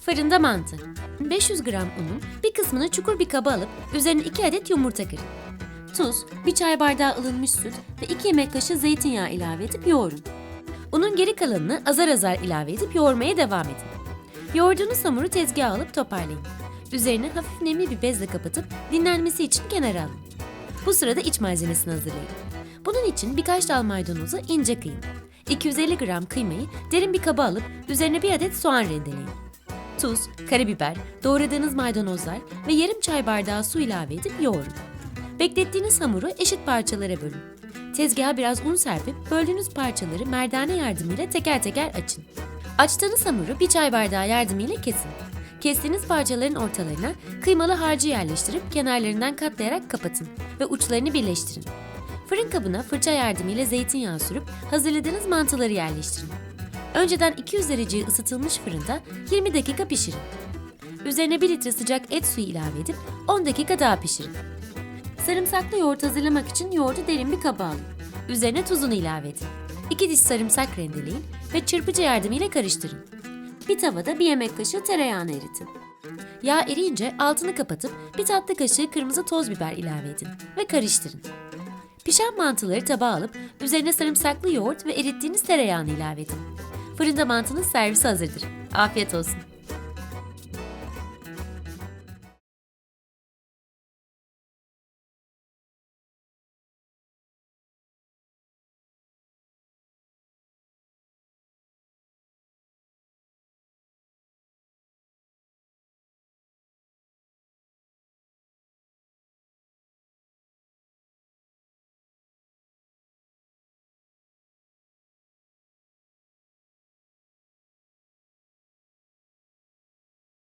Fırında mantı. 500 gram unun bir kısmını çukur bir kaba alıp üzerine 2 adet yumurta kırın. Tuz, bir çay bardağı ılınmış süt ve 2 yemek kaşığı zeytinyağı ilave edip yoğurun. Unun geri kalanını azar azar ilave edip yoğurmaya devam edin. Yoğurduğunuz hamuru tezgaha alıp toparlayın. Üzerine hafif nemli bir bezle kapatıp dinlenmesi için kenara alın. Bu sırada iç malzemesini hazırlayın. Bunun için birkaç dal maydanozu ince kıyın. 250 gram kıymayı derin bir kaba alıp üzerine bir adet soğan rendeleyin. Tuz, karabiber, doğradığınız maydanozlar ve yarım çay bardağı su ilave edip yoğurun. Beklettiğiniz hamuru eşit parçalara bölün. Tezgaha biraz un serpip böldüğünüz parçaları merdane yardımıyla teker teker açın. Açtığınız hamuru bir çay bardağı yardımıyla kesin. Kestiğiniz parçaların ortalarına kıymalı harcı yerleştirip kenarlarından katlayarak kapatın ve uçlarını birleştirin. Fırın kabına fırça yardımıyla zeytinyağı sürüp hazırladığınız mantıları yerleştirin. Önceden 200 dereceye ısıtılmış fırında 20 dakika pişirin. Üzerine 1 litre sıcak et suyu ilave edip 10 dakika daha pişirin. Sarımsaklı yoğurt hazırlamak için yoğurdu derin bir kaba alın. Üzerine tuzunu ilave edin. 2 diş sarımsak rendeleyin ve çırpıcı yardımıyla karıştırın. Bir tavada bir yemek kaşığı tereyağını eritin. Yağ eriyince altını kapatıp bir tatlı kaşığı kırmızı toz biber ilave edin ve karıştırın. Pişen mantıları tabağa alıp üzerine sarımsaklı yoğurt ve erittiğiniz tereyağını ilave edin. Fırında mantınız servisi hazırdır. Afiyet olsun.